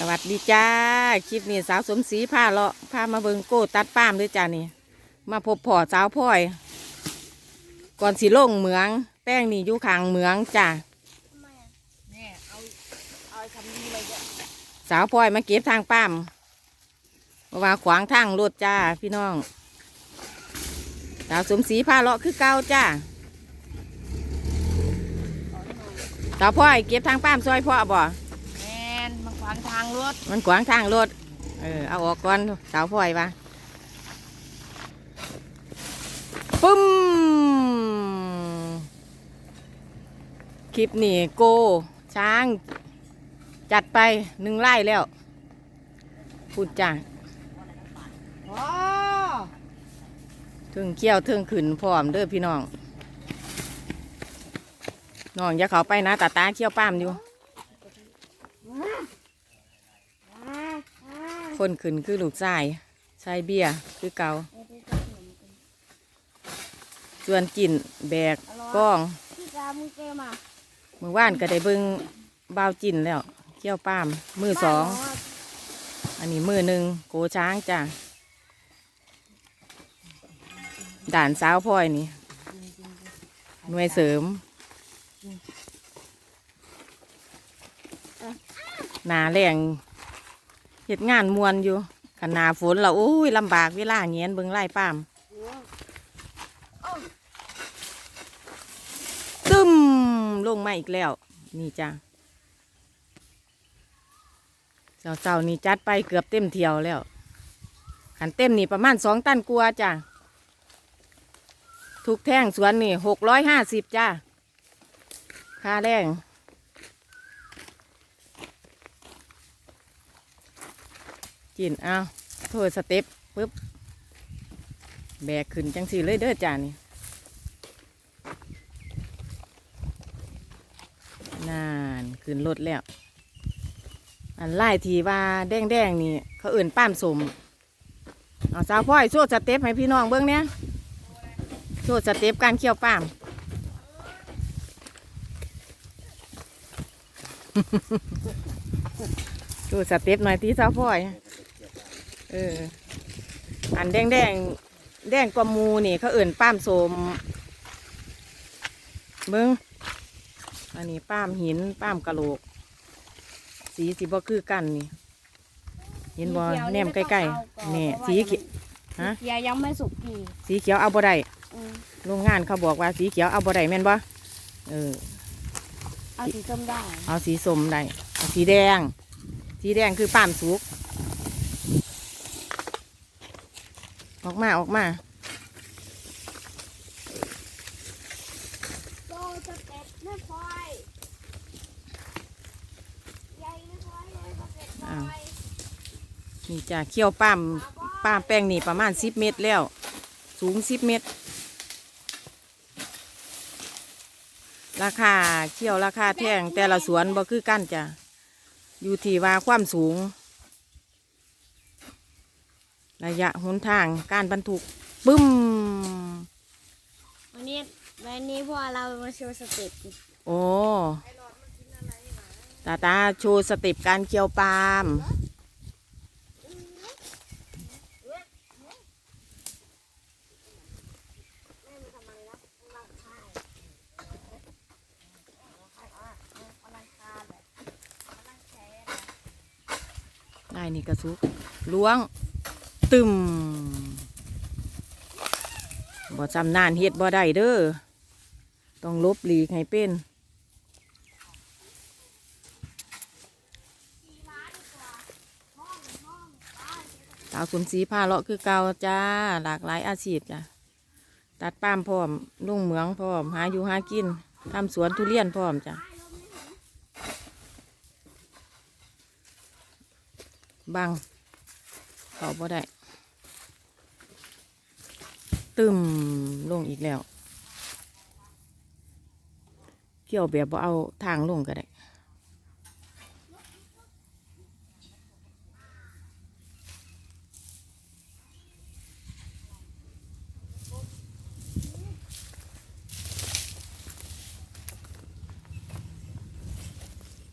สวัสดีจ้า คลิปนี้สาวสมศรีพาเลาะพามาเบิงโก้ตัดป้ามด้วยจ้านี่ มาพบพ่อสาวพ่อย ก่อนสิลงเหมือง แป้งนี่อยู่ขางเหมืองจ้าแม่เอาเอาทำดีเลยเนี่ยสาวพ่อยมาเก็บทางป้ามเพราว่าขวางทางรถจ้าพี่น้อง สาวสมศรีพาเลาะคือเก่าจ้าสาวพ่อยเก็บทางป้ามซอยพ่อบ่ วางทางรถ มันขวางทางรถ เออ เอาออกก่อนสาวพ่อยปะปึ้ม คลิปนี่โก ช้าง จัดไปหนึ่งไร่แล้วพูดจ้าอ๋อถึงเขี้ยวถึงขืนพร้อมเด้อพี่น้อง น้องอย่าเขาไปนะตาตาเขี้ยวป้ามอยู่ คนขึ้นคือลูกชายชายเบียร์คือเกาส่วนกินแบกกล้องพี่กามึงเกมอะมือว่านก็ได้เบิ่งบ่าวจินแล้วเขี้ยวป้ามมือสองอันนี้มือหนึ่งโกช้างจ้ะด่านสาวพลอยนี่หน่วยเสริมหนาแรง เหตุงานมวนอยู่ขันนาฝนเราโอ้ยลำบากเวลาเงี้ยนเบิ่งไล่ป้ามตึมลงมาอีกแล้ว นี่จ้ะเสาๆนี่จัดไปเกือบเต็มเที่ยวแล้วขันเต็มนี่ประมาณสองตันกลัวจ้ะทุกแท่งสวนนี่หกร้อยห้าสิบจ้ะค่าแรง กินเอาโทษสเต็ปปึ๊บ แบกขึ้นจังสีเลยเด้อจานี่นานขึ้นรถแล้ว อันไล่ทีว่าแดงแดงนี่ เขาเอื่นป้ามสมเอาสาวพ่อยโชว์สเต็ปให้พี่น้องเบิ้องเนี้ยโชว์สเต็ปการเคี่ยวป้ามโชว์สเต็ปหน่อยที่สาวพ่อย เออ อันแดงแดงๆแดงกว่าหมูนี่เขาเอื่นป้ามสมเบิ้งอันนี้ป้ามหินป้ามกะโหลก สีสีบ่คือกันนี่เห็นบ่แนมใกล้ๆนี่สีเขียวฮะเขียวยังไม่สุกกี่สีเขียวเอาบ่ได้อืมโรงงานเขาบอกว่าสีเขียวเอาบ่ได้แม่นบ่เออเอาสีส้มได้ เอาสีส้มได้เอาสีแดง สีแดงคือป้ามสุก ออกมาออกมาโตสเต็ปไม่พอยใหญ่ไม่พอยเลยสเต็ปพอยนี่จ้ะเคี่ยวป้ามป้ามแป้งนี่ประมาณสิบเมตรแล้ว สูงสิบเมตร ราคาเคี่ยวราคาแท่งแต่ละสวนบ่คือกันจ้ะอยู่ที่ว่าความสูง ระยะหนทางการบรรทุกปึ้ม วันนี้วันนี้พวกเรามาโชว์สเต็ปโอ้ตาตาโชว์สเต็ปการเคี่ยวปาล์มได้นี่กระซุกล้วง ตึมบ่จำนานเฮ็ดบ่ได้เด้อ ต้องลบหลีกให้เป็น สาวสมศรีผ้าเลาะคือเก่าจ้า หลากหลายอาชีพจ้ะ ตัดป้ามพร้อมลุ่งเหมืองพร้อม หาอยู่หากิน ทำสวนทุเรียนพร้อมจ้ะ บังเขาบ่ได้ ตึมลงอีกแล้ว เกี่ยวแบบว่าเอาทางลงก็ได้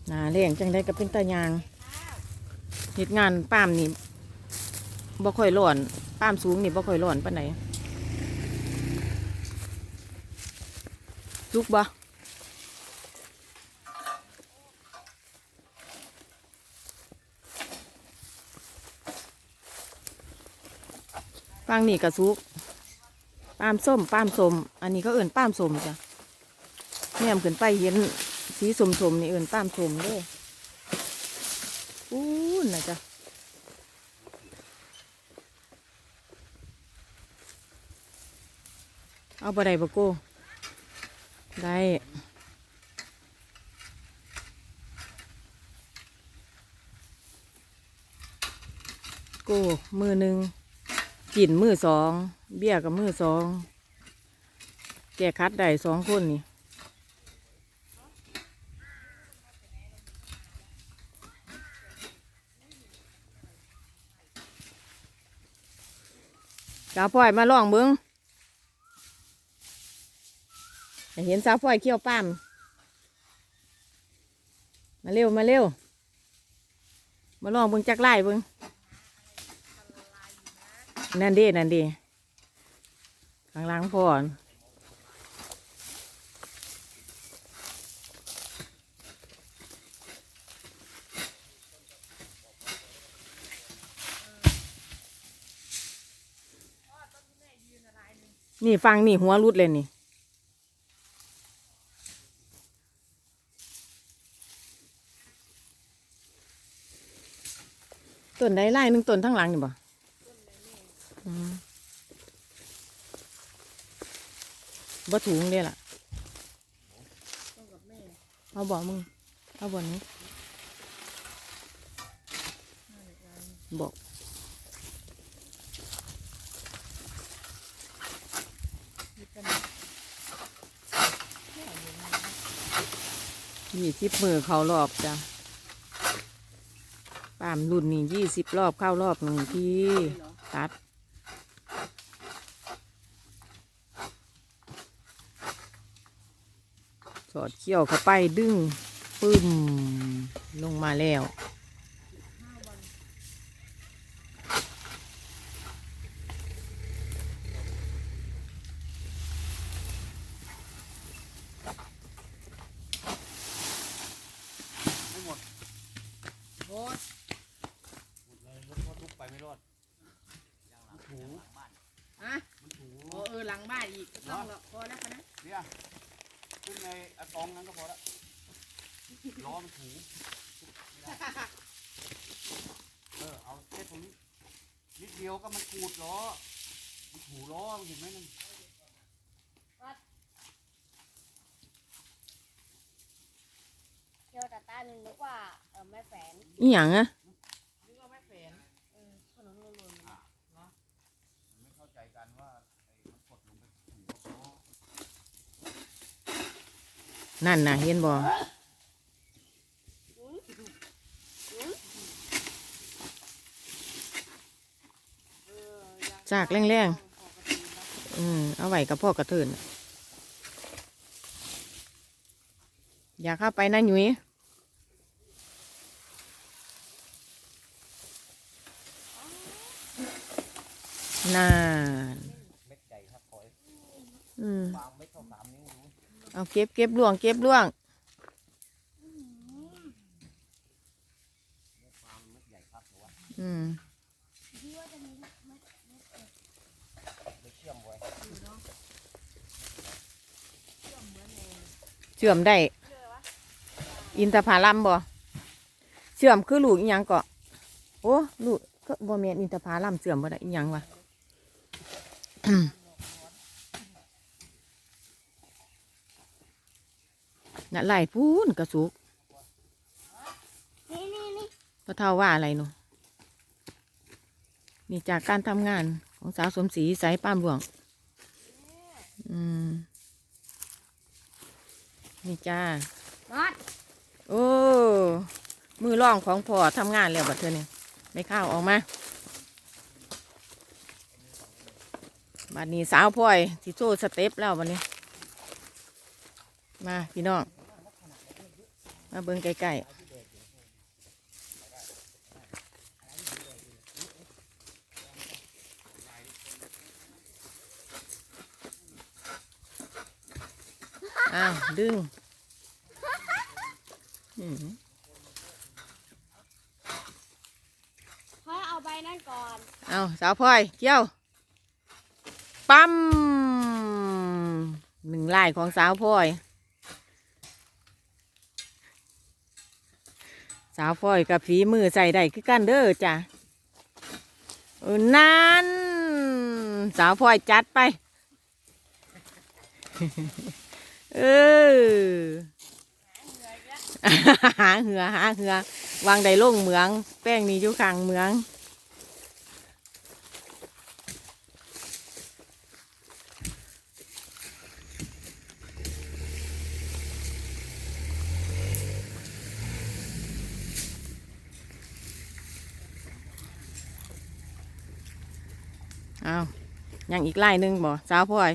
หนาเลี้ยงจังได้ก็เป็นตายางเหตุงานป้ามนี่บ่ค่อยร้อนป้ามสูงนี่บ่ค่อยร้อนปานไหน จุกบ่ฟังนี่กระซุกป้ามส้มป้ามสม อันนี้ก็เอิ่นป้ามสมจ้ะแม่มขึ้นไปเห็นสีสมสมนี่เอิ่นป้ามสมเด้ออู้น่ะจ้ะเอาบะไดบะโก้ ได้ก้มือหนึ่งกินมือสอง เบี้ยกับมือสอง แกคัดได้สองคนนี่สาวพ่อยมาลองเบิ้งให้ เห็นสาวพ่อยเขี้ยวป้ามมาเร็วมาเร็ว มาลองเบิ้งจักไล่เบิ้งนั่นดีนั่นดีข้างหล่างพ่อนี่ฟังนี่หัวรุดเลยนี่ ต้นใดไล่หนึ่งต้นทั้งหลังนี่บ่บ่ถุงเด้ล่ะต้องกับแม่เอาบ่มึง เอาบ่นี้บอกมีกันยี่สิบมือเข้ารอบจ้ะ ปามรุ่นนี่ยี่สิบรอบเข้ารอบหนึ่งที่ตัด สอดเขี้ยวเข้าไปดึงปึ้มลงมาแล้ว โอ้ย เลยรถพ่อทุกไปไม่รอดมันถู อะ มันถู โอ้เออหลังบ้านอีกก็ต้องหรอกพอแล้วคะนะ เนี่ยขึ้นในอะตองนั้นก็พอละล้อ มันถูไม่ได้เออเอาแค่ตรงนี้นิดเดียวก็มันขูดล้อ มันถูล้อมันเห็นไหมนั่นเที่ยวตาต้านึงนึกว่าเออแม่แฝนอีหยังอะนึกว่าไม่แฝนเออถนนลุนลุนมันไม่เข้าใจกันว่าไอ้มันกดลงไปถูล้อนั่นน่ะเห็นบ่ เออยัง จากแรงปกตินะๆอืมเอาไว้กับพ่อกระเทินอย่าเข้าไปนะหยุยนานเม็ดใหญ่ครับคอยอืมบางเม็ดเท่าสามนิ้วดูเอาเก็บเก็บล่วง เก็บล่วงอือว่าอืม ที่ว่าจะมี ไม่เชื่อมไว้ เชื่อมได้ อินทผลัมบ่เชื่อมคือลูกอีหยังเกาะโอ้ลูกก็บ่แม่นอินทผลัมเชื่อมบ่ได้อีหยังวะน่ะไหลพูนกระสุกนี่นี่นี่พระเท่าว่าอะไรหนูนี่จากการทำงานของสาวสมศรีสายป้ามหลวง อืม นี่จ้านอดโอ้ มือร่องของพ่อทำงานแล้วบัดเธอเนี่ยไม่ข้าวออกมาบัดนี้สาวพ่อยที่โซ่สเต็ปแล้วบัดนี้ มาพี่น้อง มาเบิ่งใกล้ อ้าว ดึงอืมพ่อเอาใบนั่นก่อน เอาสาวพลอย เกี่ยว ปั๊มหนึ่งลายของสาวพลอย สาวพลอยกับฝีมือใส่ได้คือกันเด้อจ้ะเออนั่น สาวพลอยจัดไป เออหาเหือหาเหือวางได้ลงเหมือง แป้งนี่อยู่ข้างเหมืองเอายังอีกไล่หนึ่งบ่สาวพลอย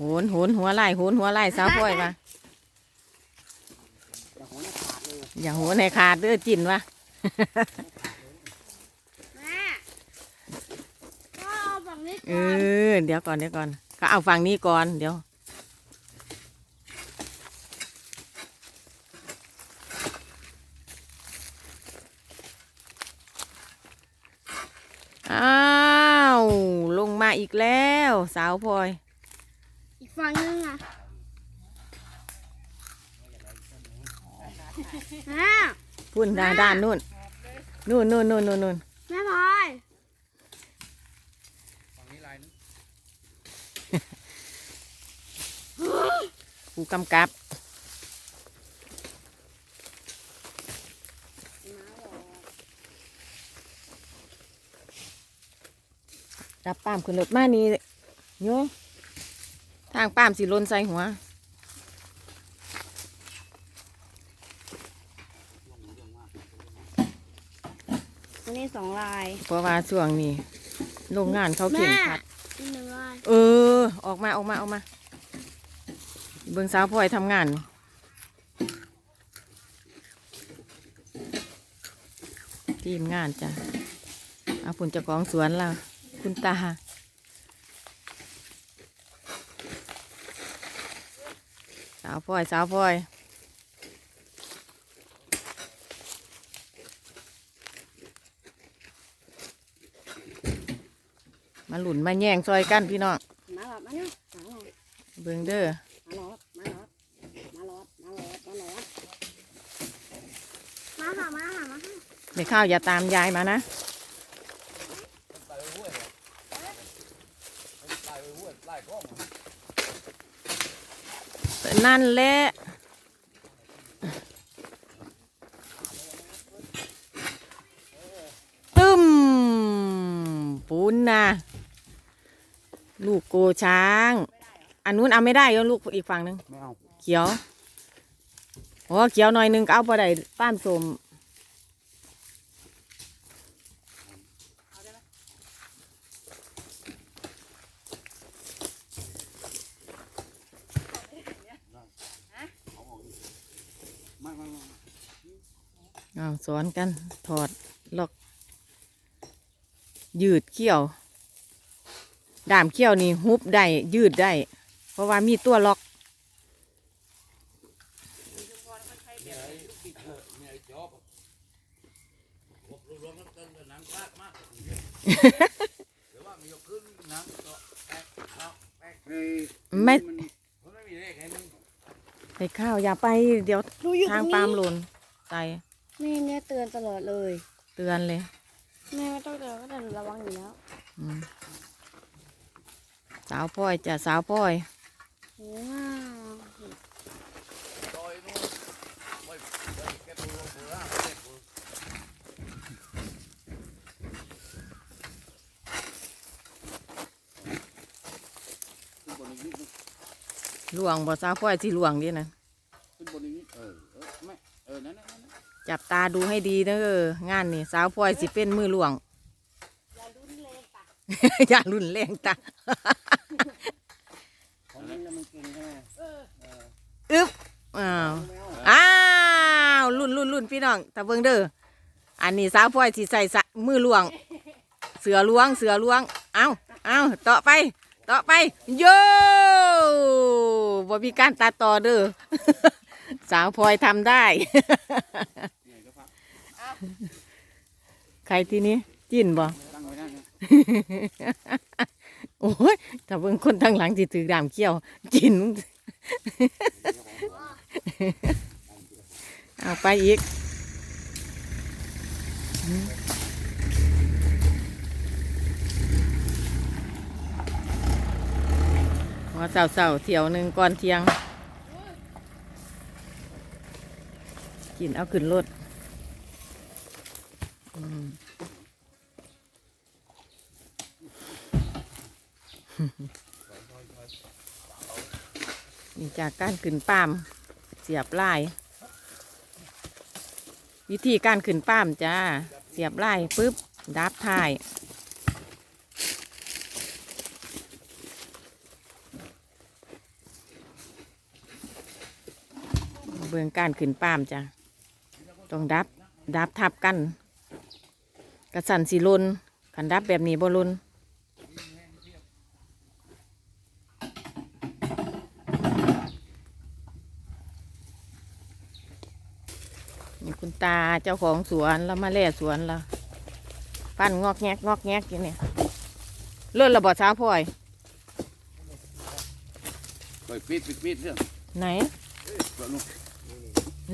หนโหนหัวไล่โหนหัวไล่สาวพลอยมาอย่าหัวหน้าขาดเลยอย่าโหนให้ขาดเด้อจินวะเออเดี๋ยวก่อนเดี๋ยวก่อนก็เอาฝั่งนี้ก่อนเดี๋ยวอ้าว ลงมาอีกแล้ว สาวพลอย ฝั่งนึงอะแม่พุ่นด้านด้านนู่นนู่นนู่นนู่นนู่นนู่นแม่พลอยฝั่งนี้ลายนึงผู้กำกับรับป้ามขึ้นรถมานี่โย ทางป้ามสิลนใส่หัวอันนี้สองลายเพราะว่าช่วงนี้โรงงานเขาเข่งขัดอีกหนึ่งลายเออ ออกมาออกมาออกมา เบิ่งสาวพลอยทำงาน ทีมงานจ้ะเอาผุนเจ้าของสวนเราคุณตาาวพลอยสาวพลอยมาหลุนมาแย่งซอยกันพี่น้องมาหลอดมาเนี่ยมาหลอดเบิ่งเด้อมาหลอดมาหลอดมาหลอดมาหลอดมาหลอดมาค่ะมาค่ะมาค่ะเดี๋ยวข้าวอย่าตามยายมานะ ใส่ไว้ห้วยเหรอใส่ไว้ห้วยไล่กล้องเหรอ นั่นแหละตึมปูนนะลูกโกช้าง อันนู้นเอาไม่ได้ยลูกอีกฝั่งหนึ่งไม่เอาเขียวโอ้เขียวหน่อยหนึงก็เอาไปได้ป้านสมไม่ไม่ไม่ อ้าว สอนกันถอดล็อกยืดเขี้ยว ดามเขี้ยวนี่ฮุบได้ยืดได้ เพราะว่ามีตัวล็อกเนี่ยไอ้เนี่ยไอ้จอบอะผมรวมๆกันเกินกับหนังพลาดมากเดี๋ยวว่ามียกขึ้นหนังก็แป๊กเอาแป๊กเฮ้ยไม่นมันไม่มีเลขให้มึงไปข้าวอย่าไป เดี๋ยวรู้อยู่ตทางรงปาล์มนี้หล่นใจ แม่เนี่ยเตือนตลอดเลย เตือนเลยแม่ไม่ต้องเตือนก็แต่หนูระวังอยู่แล้วอืมสาวพ่อยจ้ะสาวพ่อยว้าวซอยนู้นไว้ไว้เก็บรวมเผื่อเก็บเผื่อขึ้นบนอีกนิดนึงหลวงบ่สาวพ่อยสิหลวงดินะ ขึ้นบนอีกนิดเออเออไม่เออนั่นนั่นนั่น จับตาดูให้ดีเด้องานนี่สาวพ่อยสิเป็นมือหลวง อย่ารุนเลยปะอย่ารุนแรงตาของนั้นมันเก่งใช่ไหมอึ๊บอ้าวอ้าวรุ่นรุ่นรุ่นพี่น้องตะเบิงเด้ออันนี้สาวพ่อยสิใส่สะมือหลวง เสือล้วงเสือล้วง เอาเอาต่อไปต่อไปโย่บ่มีการตัดต่อเด้อสาวพลอยทำได้ ใครที่นี้จินบ่โอ้ยถ้าเบิ่งคนทางหลังสิถือดามเขี้ยวจินเอาไปอีกพอเสาๆเที่ยวหนึ่งก่อนเที่ยง กินเอาขึ้นรถ นี่จากการขึ้นป้าม เสียบลาย วิธีการขึ้นป้ามจ้า เสียบลายปุ๊บ ดับท้ายเบื้องการขึ้นป้ามจ้ะ ต้องดับ ดับทับกัน กระสันสีลนขันดับแบบนี้บ่ลนนี่คุณตาเจ้าของสวนแล้วมาแล่สวนแล้วปั้นงอกแงกงอกแงกอยู่เนี่ยเลื่อนระบอเช้าพ่อยเปิดปิดปิดปิดเรื่องไหนเปิดลูก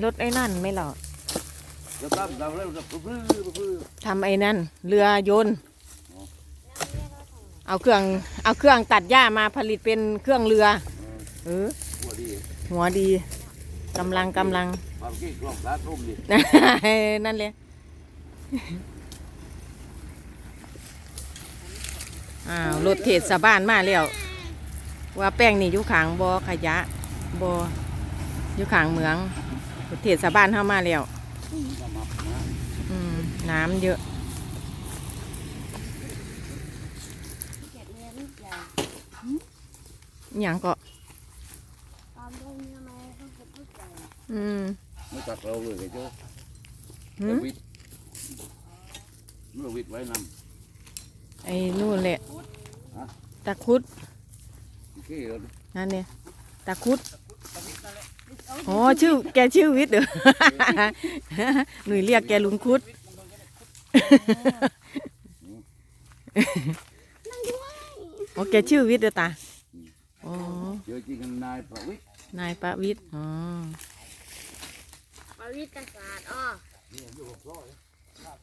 รถไอ้นั่นไม่หรอก เราตั้งเราเริ่มจะพื้นพื้นทำไอ้นั่น เรือยนต์เอาเครื่องเอาเครื่องตัดหญ้ามาผลิตเป็นเครื่องเรือ เออ หัวดีหัวดีกำลังกำลังความคิดกล้องตาทุ่มดินั่นเลยอ้าวรถเทศบาลมาแล้วว่าแป้งนี่อยู่ขางบอขยะบออยู่ขางเหมืองรถเทศบาลเข้ามาแล้วมามานะ อืม น้ำเยอะเก็บเนื้อนิดใหญ่อหย่างก็ตามด้วยเนื้อไม้ต้องเก็บนิดใหญ่อืมไม่ตัดเราเลยไอ้โจ้หืมวิทย์เมื่อวิทย์ไว้นไอ้นู่นแหละตะคุดำโอเคเรานั่นเนี่ยตะคุด อ๋อชื่อแกชื่อวิทย์เหรอ หนุ่ยเรียกแกลุงคุดโอแกชื่อวิทย์เด้อตา อ๋อ เจอจริงกันนายประวิทย์นายประวิทย์อ๋อปาวิทยาศาสตร์อ้อ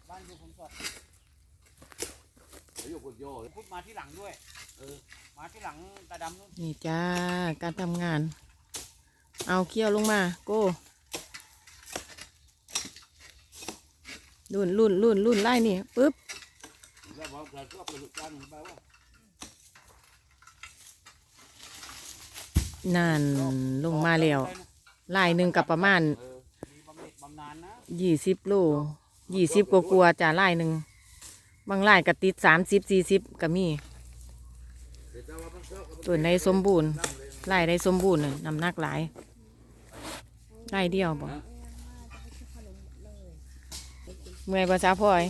บ้านอยู่ผมสอบอยู่คนโย่พูดมาที่หลังด้วย เออ มาที่หลังตาดำนู่นนี่จ้า การทำงาน เอาเคี่ยวลงมา โก้รุ่นรุ่นรุ่นรุ่นไล่นี่ปึ๊บแล้วบอกเกิดก็เป็นลูกจ้างของไปว่านั่นลงมาแล้วไล่หนึ่งกับประมาณยี่สิบโลยี่สิบกว่าๆจ้าไล่หนึ่งบางไล่ก็ติดสามสิบสี่สิบก็มีเดี๋ยวจะมันเกิดกับตัวในสมบูรณ์ไล่ได้สมบูรณ์น่น้ำหนักหลาย ไล่เดียวบ่เมื่อยบ่จ้าพ่อย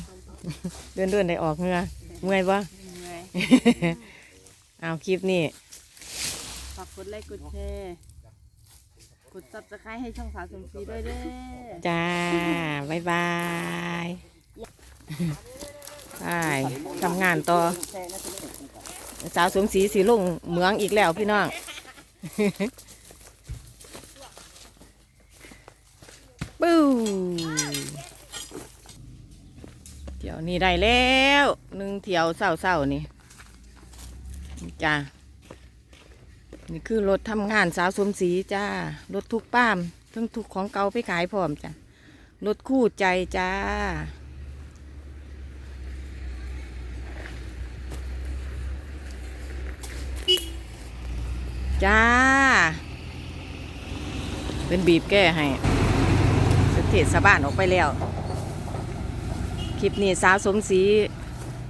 เดินเดินได้ออกเหงือเมื่อยบ่เหนื่อยเอาคลิปนี้ฝากกดไลค์กดแชร์กดซับสไครต์ให้ช่องสาวสมศรีด้วยเด้อจ้าบ๊ายบายไปทำงานต่อ สาวสมศรีสีลงเหมืองอีกแล้วพี่น้อง ปูเที่ยวนี้ได้แล้วหนึ่งเทียวเศร้าๆนี่จ้านี่คือรถทำงานสาวสมศรีจ้ารถทุกป้ามทั้งทุกของเก่าไปขายพร้อมจ้ะรถคู่ใจจ้าจ้า เป็นบีบแก้ให้ เทศบาลออกไปแล้ว คลิปนี้สาวสมศรี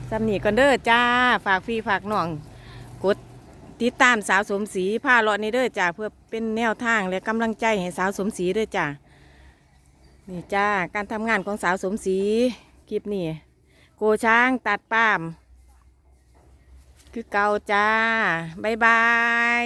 สำนีกันเด้อจ้า ฝากพี่ฝากน้อง กดติดตามสาวสมศรีพาเลาะนี่เด้อจ้าเพื่อเป็นแนวทางและกำลังใจให้สาวสมศรีเด้อจ้านี่จ้าการทำงานของสาวสมศรีคลิปนี้โกช้างตัดป้าม คือเก่าจ้า บ๊ายบาย